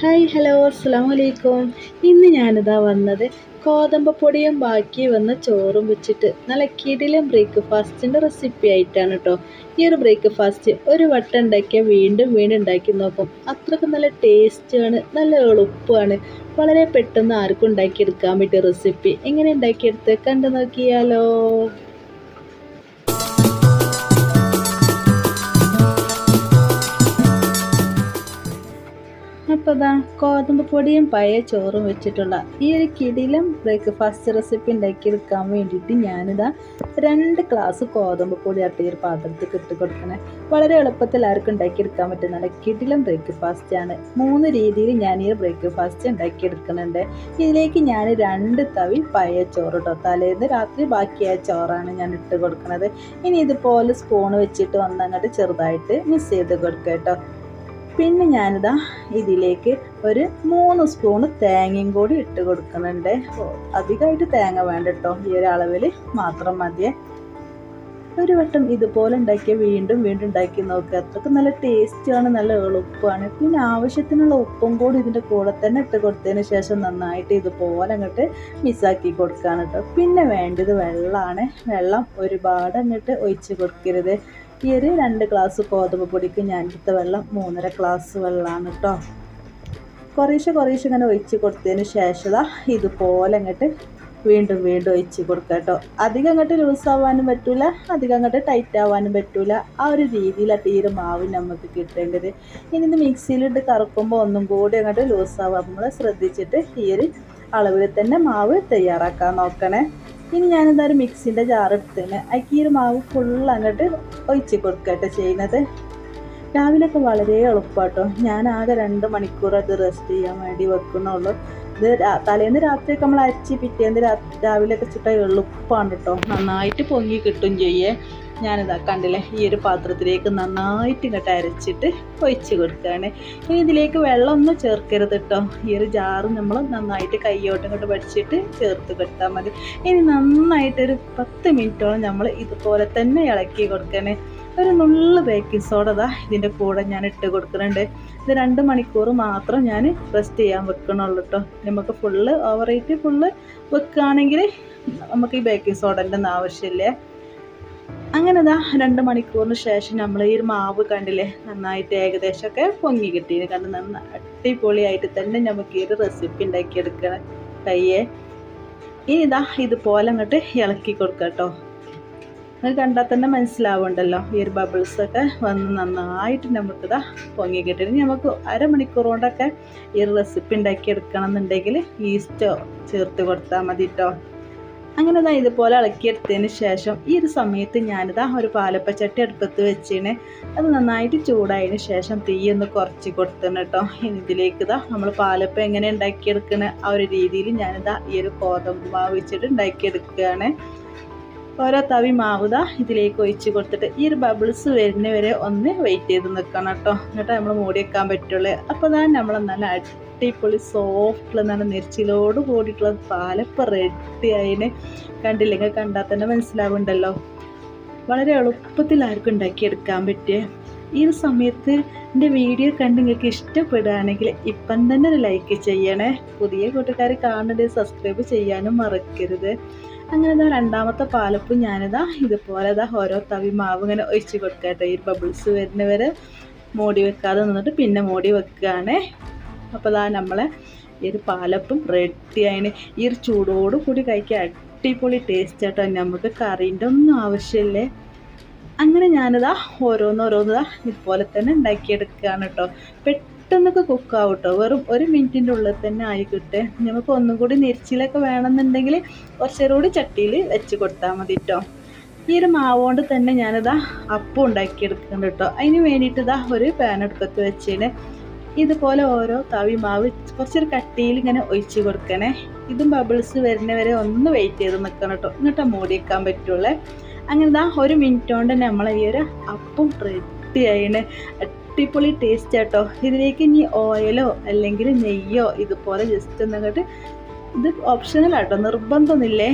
Hi hello അസ്സാം വലൈക്കും ഇന്ന് ഞാനിതാ വന്നത് ഗോതമ്പപ്പൊടിയും ബാക്കി വന്ന ചോറും വെച്ചിട്ട്. നല്ല കിടിലും ബ്രേക്ക്ഫാസ്റ്റിന്റെ റെസിപ്പി ആയിട്ടാണ് കേട്ടോ ഈ ഒരു ബ്രേക്ക്ഫാസ്റ്റ് ഒരു വട്ടം ഉണ്ടാക്കിയാൽ വീണ്ടും വീണ്ടും ഉണ്ടാക്കി നോക്കും. അത്രയ്ക്ക് നല്ല ടേസ്റ്റാണ് നല്ല എളുപ്പമാണ്. വളരെ പെട്ടെന്ന് ആർക്കും ഉണ്ടാക്കിയെടുക്കാൻ പറ്റിയ റെസിപ്പി. എങ്ങനെ ഉണ്ടാക്കിയെടുത്ത് കണ്ടു നോക്കിയാലോ. അപ്പോൾ ഇതാ ഗോതമ്പ് പൊടിയും പഴയ ചോറും വെച്ചിട്ടുള്ള ഈ ഒരു കിടിലം ബ്രേക്ക്ഫാസ്റ്റ് റെസിപ്പി ഉണ്ടാക്കിയെടുക്കാൻ വേണ്ടിയിട്ട് ഞാനിതാ രണ്ട് ഗ്ലാസ് ഗോതമ്പ് പൊടി ആട്ടി ഒരു പാത്രത്തിൽ ഇട്ട് കൊടുക്കണേ. വളരെ എളുപ്പത്തിൽ ആർക്കും ഉണ്ടാക്കിയെടുക്കാൻ പറ്റുന്ന കിടിലം ബ്രേക്ക്ഫാസ്റ്റ് ആണ്. മൂന്ന് രീതിയിൽ ഞാൻ ഈ ബ്രേക്ക്ഫാസ്റ്റ് ഉണ്ടാക്കിയെടുക്കുന്നുണ്ട്. ഇതിലേക്ക് ഞാൻ രണ്ട് തവി പഴയ ചോറ് കേട്ടോ തലേന്ന് രാത്രി ബാക്കിയായ ചോറാണ് ഞാൻ ഇട്ട് കൊടുക്കുന്നത് ഇനി ഇതുപോലെ സ്പൂൺ വെച്ചിട്ട് ഒന്നങ്ങോട്ട് ചെറുതായിട്ട് മിക്സ് ചെയ്ത് കൊടുക്കുക കേട്ടോ. പിന്നെ ഞാനിതാ ഇതിലേക്ക് ഒരു മൂന്ന് സ്പൂണ് തേങ്ങയും കൂടി ഇട്ട് കൊടുക്കുന്നുണ്ട്. അധികമായിട്ട് തേങ്ങ വേണ്ട കേട്ടോ. ഈ ഒരു അളവിൽ മാത്രം മതിയേ. ഒരു വട്ടം ഇതുപോലെ ഉണ്ടാക്കിയ വീണ്ടും വീണ്ടും ഉണ്ടാക്കി നോക്കുക അത്രയ്ക്ക് നല്ല ടേസ്റ്റാണ് നല്ല എളുപ്പമാണ്. പിന്നെ ആവശ്യത്തിനുള്ള ഉപ്പും കൂടി ഇതിന്റെ കൂടെ തന്നെ ഇട്ട് കൊടുത്തതിന് ശേഷം നന്നായിട്ട് ഇതുപോലെ അങ്ങോട്ട് മിസ്സാക്കി കൊടുക്കുകയാണ് കേട്ടോ. പിന്നെ വേണ്ടത് വെള്ളമാണ്. വെള്ളം ഒരുപാട് അങ്ങോട്ട് ഒഴിച്ച് കൊടുക്കരുത്. ഈ രണ്ട് ഗ്ലാസ് ഗോതമ്പ് പൊടിക്ക് ഞാൻ എടുത്ത വെള്ളം മൂന്നര ഗ്ലാസ് വെള്ളമാണ് കേട്ടോ കുറേശ്ശെ കുറേശ്ശെ ഇങ്ങനെ ഒഴിച്ച് കൊടുത്തതിന് ശേഷം ഇതുപോലെ അങ്ങോട്ട് വീണ്ടും വീണ്ടും ഒഴിച്ച് കൊടുക്കുക കേട്ടോ അധികം അങ്ങോട്ട് ലൂസ് ആവാനും പറ്റില്ല അധികം അങ്ങോട്ട് ടൈറ്റ് ആവാനും പറ്റില്ല ആ ഒരു രീതിയിലാണ് ഈ മാവ് നമുക്ക് കിട്ടേണ്ടത്. ഇനി ഇത് മിക്സിയിലിട്ട് കറക്കുമ്പോൾ ഒന്നും കൂടി അങ്ങോട്ട് ലൂസ് ആവാം. നമ്മൾ ശ്രദ്ധിച്ചിട്ട് ഈ ഒരു അളവിൽ തന്നെ മാവ് തയ്യാറാക്കാൻ നോക്കണേ. ഇനി ഞാനെന്താ ഒരു മിക്സിന്റെ ജാർ എടുത്തതിന്. അതിക്ക് ഈ ഒരു മാവ് ഫുള്ള് അങ്ങോട്ട് ഒഴിച്ച് കൊടുക്കട്ടെ ചെയ്യുന്നത്. രാവിലെയൊക്കെ വളരെ എളുപ്പമാട്ടോ ഞാൻ ആകെ രണ്ട് മണിക്കൂർ അത് റെസ്റ്റ് ചെയ്യാൻ വേണ്ടി വെക്കുന്നുള്ളൂ. ഇത് തലേന്ന് രാത്രിയൊക്കെ നമ്മൾ അരച്ച് പിറ്റേന്ന് രാവിലെയൊക്കെ ചുട്ട എളുപ്പമാണ് കേട്ടോ നന്നായിട്ട് പൊങ്ങി കിട്ടും ചെയ്യേ. ഞാനിതാ കണ്ടില്ലേ ഈ ഒരു പാത്രത്തിലേക്ക് നന്നായിട്ട് ഇങ്ങോട്ട് അരച്ചിട്ട് ഒഴിച്ച് കൊടുക്കുകയാണ്. ഇനി ഇതിലേക്ക് വെള്ളം വെള്ളമൊന്നും ചേർക്കരുത് കേട്ടോ. ഈ ഒരു ജാറ് നമ്മൾ നന്നായിട്ട് കൈയോട്ടം ഇങ്ങോട്ട് പഠിച്ചിട്ട് ചേർത്ത് കൊടുത്താൽ മതി. ഇനി നന്നായിട്ടൊരു പത്ത് മിനിറ്റോളം നമ്മൾ ഇതുപോലെ തന്നെ ഇളക്കി കൊടുക്കണേ ഒരു നുള്ളു ബേക്കിംഗ് സോഡ ഇതാ ഇതിന്റെ കൂടെ ഞാൻ ഇട്ട് കൊടുക്കുന്നുണ്ട്. ഇത് രണ്ട് മണിക്കൂർ മാത്രം ഞാൻ റെസ്റ്റ് ചെയ്യാൻ വെക്കണുള്ളൂ കേട്ടോ. നമുക്ക് ഫുള്ള് ഓവറേറ്റ് ഫുള്ള് വെക്കുകയാണെങ്കിൽ നമുക്ക് ഈ ബേക്കിംഗ് സോഡന്റെ ഒന്നും ആവശ്യമില്ലേ. അങ്ങനെ ഇതാ രണ്ട് മണിക്കൂറിന് ശേഷം നമ്മൾ ഈ ഒരു മാവ് കണ്ടില്ലേ? നന്നായിട്ട് ഏകദേശമൊക്കെ പൊങ്ങി കിട്ടിയത് കണ്ട്? നന്ന അടിപൊളിയായിട്ട് തന്നെ നമുക്ക് ഈ ഒരു റെസിപ്പി ഉണ്ടാക്കിയെടുക്കണം കയ്യെ ഇനി ഇതാ ഇതുപോലെ അങ്ങോട്ട് ഇളക്കി കൊടുക്കുക കേട്ടോ. അത് കണ്ടാൽ തന്നെ മനസ്സിലാവുണ്ടല്ലോ. ഈ ഒരു ബബിൾസൊക്കെ വന്ന് നന്നായിട്ട് നമുക്കിതാ പൊങ്ങി കിട്ടി നമുക്ക് അരമണിക്കൂർ കൊണ്ടൊക്കെ ഈ റെസിപ്പി ഉണ്ടാക്കി എടുക്കണം എന്നുണ്ടെങ്കിൽ ഈസ്റ്റോ ചേർത്ത് കൊടുത്താൽ മതി കേട്ടോ. അങ്ങനെ ഇതാ ഇതുപോലെ ഇളക്കിയെടുത്തതിന് ശേഷം ഈ ഒരു സമയത്ത് ഞാനിതാ ഒരു പാലപ്പച്ചട്ടി അടുപ്പത്ത് വെച്ചിന് അത് നന്നായിട്ട് ചൂടായതിന് ശേഷം തീ ഒന്ന് കുറച്ച് കൊടുത്തണം കേട്ടോ ഇതിലേക്ക് ഇതാ നമ്മൾ പാലപ്പം എങ്ങനെ ഉണ്ടാക്കിയെടുക്കണ? ആ ഒരു രീതിയിൽ ഞാനിതാ ഈ ഒരു കോതമ്പ് മാവ് വെച്ചിട്ട് ഉണ്ടാക്കിയെടുക്കുകയാണ്. ഓരോ തവി മാവുത ഇതിലേക്ക് ഒഴിച്ച് കൊടുത്തിട്ട് ഈ ഒരു ബബിൾസ് വരുന്നവരെ ഒന്ന് വെയിറ്റ് ചെയ്ത് നിൽക്കണം കേട്ടോ എന്നിട്ട് നമ്മൾ മൂടി വെക്കാൻ പറ്റുള്ളൂ. അപ്പോൾ തന്നെ നമ്മൾ നല്ല അടിപൊളി സോഫ്റ്റുള്ള നല്ല നെരിച്ചിലോട് കൂടിയിട്ടുള്ള പാലപ്പം റെഡി അതിനെ കണ്ടില്ലെങ്കിൽ കണ്ടാൽ തന്നെ മനസ്സിലാവുണ്ടല്ലോ വളരെ എളുപ്പത്തിൽ ആർക്കും ഉണ്ടാക്കിയെടുക്കാൻ പറ്റിയ ഈ ഒരു സമയത്ത് എന്റെ വീഡിയോ കണ്ട് നിങ്ങൾക്ക് ഇഷ്ടപ്പെടുകയാണെങ്കിൽ ഇപ്പം തന്നെ ഒരു ലൈക്ക് ചെയ്യണേ. പുതിയ കൂട്ടുകാർ കാണുന്നത് സബ്സ്ക്രൈബ് ചെയ്യാനും മറക്കരുത്. അങ്ങനെ ഇതാ രണ്ടാമത്തെ പാലപ്പും ഞാനിതാ ഇതുപോലെ ഇതാ ഓരോ തവി മാവ് ഇങ്ങനെ ഒഴിച്ച് കൊടുക്കട്ടെ. ഈ ബബിൾസ് വരുന്നവരെ മൂടി വെക്കാതെ നിന്നിട്ട് പിന്നെ മൂടി വെക്കുകയാണ്. അപ്പോൾ അതാ നമ്മളെ ഈ ഒരു പാലപ്പും റെഡി ആയിന്. ഈ ഒരു ചൂടോട് കൂടി കഴിക്കാൻ അടിപൊളി ടേസ്റ്റ് ആട്ടോ നമുക്ക് കറീന്റെ ഒന്നും ആവശ്യമില്ലേ? അങ്ങനെ ഞാനിതാ ഓരോന്നോരോന്നിതാ ഇതുപോലെ തന്നെ ഉണ്ടാക്കിയെടുക്കുകയാണ് കേട്ടോ. പെട്ടെന്നൊക്കെ കുക്കാവും കേട്ടോ. വെറും ഒരു മിനിറ്റിന്റെ ഉള്ളിൽ തന്നെ ആയി നമുക്ക് ഒന്നും കൂടി നെരിച്ചിലൊക്കെ വേണമെന്നുണ്ടെങ്കിൽ കുറച്ചേരം കൂടി ചട്ടിയിൽ വെച്ച് കൊടുത്താൽ മതി കേട്ടോ. ഈ ഒരു മാവുകൊണ്ട് തന്നെ ഞാനിതാ അപ്പം ഉണ്ടാക്കിയെടുക്കുന്നുണ്ട് കേട്ടോ. അതിന് വേണ്ടിയിട്ട് ഇതാ ഒരു പാൻ വെച്ചതിന് ഇതുപോലെ ഓരോ തവി മാവ് കുറച്ചൊരു കട്ടിയിൽ ഇങ്ങനെ ഒഴിച്ച് കൊടുക്കണേ. ഇതും ബബിൾസ് വരുന്നവരെ ഒന്ന് വെയിറ്റ് ചെയ്ത് നിൽക്കണം കേട്ടോ. എന്നിട്ട് മൂടിയേക്കാൻ പറ്റുള്ളേ. അങ്ങനെ ഇതാ ഒരു മിനിറ്റ് കൊണ്ട് തന്നെ നമ്മളെ ഈ ഒരു അപ്പം റെഡി ആയിണ്. അടിപൊളി ടേസ്റ്റ് ആട്ടോ. ഇതിലേക്ക് ഇനി ഓയിലോ അല്ലെങ്കിൽ നെയ്യോ ഇതുപോലെ ജസ്റ്റ് ഒന്നങ്ങോട്ട് ഇത് ഓപ്ഷണലാട്ടോ നിർബന്ധമൊന്നുമില്ലേ?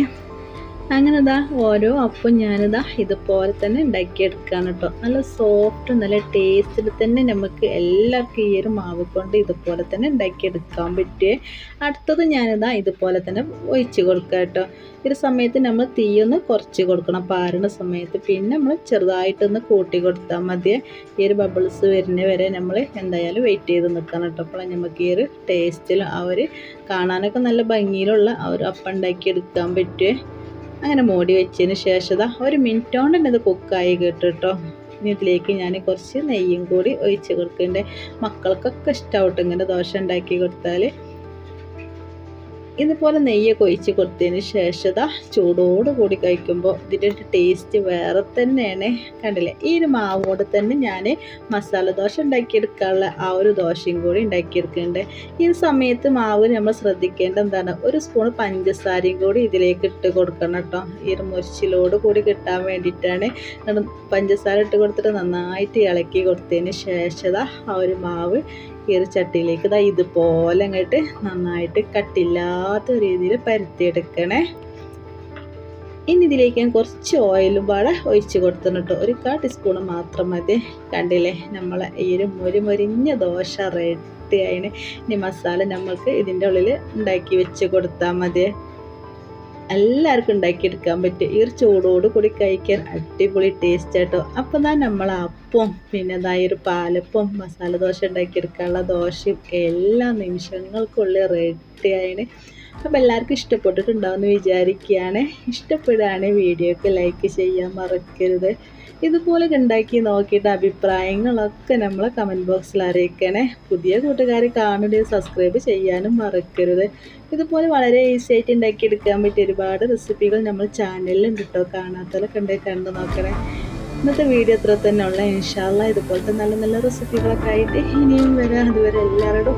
അങ്ങനെ ഇതാ ഓരോ അപ്പം ഞാനിതാ ഇതുപോലെ തന്നെ ഉണ്ടാക്കിയെടുക്കുകയാണ് കേട്ടോ നല്ല സോഫ്റ്റ് നല്ല ടേസ്റ്റിൽ തന്നെ നമുക്ക് എല്ലാവർക്കും ഈ ഒരു മാവ് കൊണ്ട് ഇതുപോലെ തന്നെ ഉണ്ടാക്കിയെടുക്കാൻ പറ്റുമേ അടുത്തത് ഞാനിതാ ഇതുപോലെ തന്നെ ഒഴിച്ച് കൊടുക്കുക കേട്ടോ ഒരു സമയത്ത് നമ്മൾ തീയൊന്ന് കുറച്ച് കൊടുക്കണം. പാരണ സമയത്ത് പിന്നെ നമ്മൾ ചെറുതായിട്ടൊന്ന് കൂട്ടി കൊടുത്താൽ മതിയെ. ഈ ഒരു ബബിൾസ് വരുന്ന വരെ നമ്മൾ എന്തായാലും വെയിറ്റ് ചെയ്ത് നിൽക്കണം കേട്ടോ അപ്പോൾ നമുക്ക് ഈ ഒരു ടേസ്റ്റിൽ ആ ഒരു കാണാനൊക്കെ നല്ല ഭംഗിയിലുള്ള ആ ഒരു അപ്പം ഉണ്ടാക്കി എടുക്കാൻ പറ്റുമേ അങ്ങനെ മൂടി വെച്ചതിന് ശേഷം ഒരു മിനിറ്റ് കൊണ്ട് തന്നെ ഇത് കുക്കായി കേട്ടോ ഇനി ഇതിലേക്ക് ഞാൻ കുറച്ച് നെയ്യും കൂടി ഒഴിച്ച് കൊടുക്കുന്നുണ്ട്. മക്കൾക്കൊക്കെ ഇഷ്ടമാവട്ടെ ഇങ്ങനെ ദോശ ഉണ്ടാക്കി കൊടുത്താൽ ഇതുപോലെ നെയ്യൊക്കെ ഒഴിച്ച് കൊടുത്തതിന് ശേഷം ചൂടോട് കൂടി കഴിക്കുമ്പോൾ ഇതിന്റെ ഒരു ടേസ്റ്റ് വേറെ തന്നെയാണ്. കണ്ടില്ലേ? ഈ ഒരു മാവ് മാവോട് തന്നെ ഞാൻ മസാല ദോശ ഉണ്ടാക്കിയെടുക്കാനുള്ള ആ ഒരു ദോശയും കൂടി ഉണ്ടാക്കിയെടുക്കുന്നുണ്ട്. ഈ സമയത്ത് മാവ് നമ്മൾ ശ്രദ്ധിക്കേണ്ട എന്താണ്? ഒരു സ്പൂൺ പഞ്ചസാരയും കൂടി ഇതിലേക്ക് ഇട്ട് കൊടുക്കണം കേട്ടോ. ഈ ഒരു മുരിച്ചിലോട് കൂടി കിട്ടാൻ വേണ്ടിയിട്ടാണ്. പഞ്ചസാര ഇട്ട് കൊടുത്തിട്ട് നന്നായിട്ട് ഇളക്കി കൊടുത്തതിന് ശേഷം ആ ഒരു മാവ് ഈ ഒരു ചട്ടിയിലേക്ക് ദാ ഇതുപോലെ അങ്ങോട്ട് നന്നായിട്ട് കട്ടില്ലാത്ത രീതിയിൽ പരത്തിയെടുക്കണേ. ഇനി ഇതിലേക്ക് ഞാൻ കുറച്ച് ഓയിലും പാടെ ഒഴിച്ച് കൊടുത്തിട്ട് ഒരു കാ ടീസ്പൂൺ മാത്രം മതി. കണ്ടില്ലേ? നമ്മളെ ഈ ഒരു മുരി മുരിഞ്ഞ ദോശ റെഡി ആയിന്. ഇനി മസാല നമ്മൾക്ക് ഇതിന്റെ ഉള്ളിൽ ഉണ്ടാക്കി വെച്ച് കൊടുത്താൽ മതി. എല്ലാവർക്കും ഉണ്ടാക്കിയെടുക്കാൻ പറ്റും ഈ ഒരു ചൂടോട് കൂടി കഴിക്കാൻ അടിപൊളി ടേസ്റ്റ് ആട്ടോ. അപ്പം തന്നെ നമ്മൾ അപ്പം പിന്നെ ഒരു പാലപ്പം മസാല ദോശ ഉണ്ടാക്കിയെടുക്കാനുള്ള ദോശയും എല്ലാ നിമിഷങ്ങൾക്കുള്ളിൽ റെഡി ആയിന്. അപ്പോൾ എല്ലാവർക്കും ഇഷ്ടപ്പെട്ടിട്ടുണ്ടാവുമെന്ന് വിചാരിക്കുകയാണ്. ഇഷ്ടപ്പെടുകയാണ് വീഡിയോക്ക് ലൈക്ക് ചെയ്യാൻ മറക്കരുത്. ഇതുപോലെ ഉണ്ടാക്കി നോക്കിയിട്ട് അഭിപ്രായങ്ങളൊക്കെ നമ്മൾ കമന്റ് ബോക്സിൽ അറിയിക്കണേ. പുതിയ കൂട്ടുകാർ കാണുകയും സബ്സ്ക്രൈബ് ചെയ്യാനും മറക്കരുത്. ഇതുപോലെ വളരെ ഈസി ആയിട്ട് ഉണ്ടാക്കിയെടുക്കാൻ പറ്റിയ ഒരുപാട് റെസിപ്പികൾ നമ്മൾ ചാനലിലുണ്ട് കേട്ടോ. കാണാത്തതൊക്കെ ഉണ്ടെങ്കിൽ കണ്ടു നോക്കണേ. ഇന്നത്തെ വീഡിയോ അത്ര തന്നെ ഉള്ള ഇൻഷാല്ല ഇതുപോലത്തെ നല്ല നല്ല റെസിപ്പികളൊക്കെ ആയിട്ട് ഇനിയും വരാം. അതുവരെ എല്ലാവരോടും